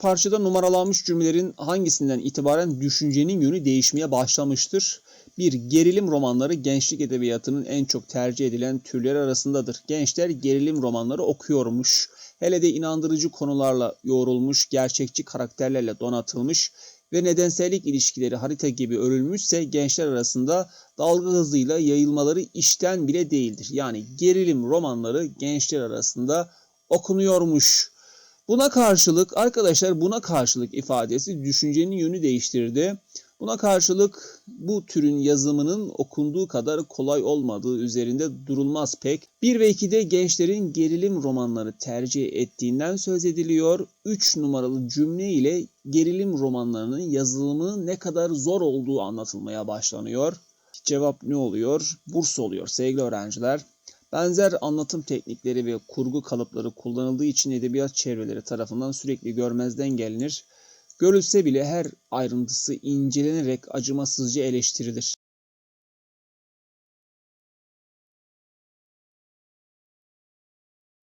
Parçada numaralanmış cümlelerin hangisinden itibaren düşüncenin yönü değişmeye başlamıştır? 1. Gerilim romanları gençlik edebiyatının en çok tercih edilen türleri arasındadır. Gençler gerilim romanları okuyormuş. Hele de inandırıcı konularla yoğrulmuş, gerçekçi karakterlerle donatılmış ve nedensellik ilişkileri harita gibi örülmüşse gençler arasında dalga hızıyla yayılmaları işten bile değildir. Yani gerilim romanları gençler arasında okunuyormuş. Buna karşılık arkadaşlar buna karşılık ifadesi düşüncenin yönü değiştirdi. Buna karşılık bu türün yazımının okunduğu kadar kolay olmadığı üzerinde durulmaz pek. 1 ve 2'de gençlerin gerilim romanları tercih ettiğinden söz ediliyor. 3 numaralı cümle ile gerilim romanlarının yazılımı ne kadar zor olduğu anlatılmaya başlanıyor. Cevap ne oluyor? Burs oluyor sevgili öğrenciler. Benzer anlatım teknikleri ve kurgu kalıpları kullanıldığı için edebiyat çevreleri tarafından sürekli görmezden gelinir. Görülse bile her ayrıntısı incelenerek acımasızca eleştirilir.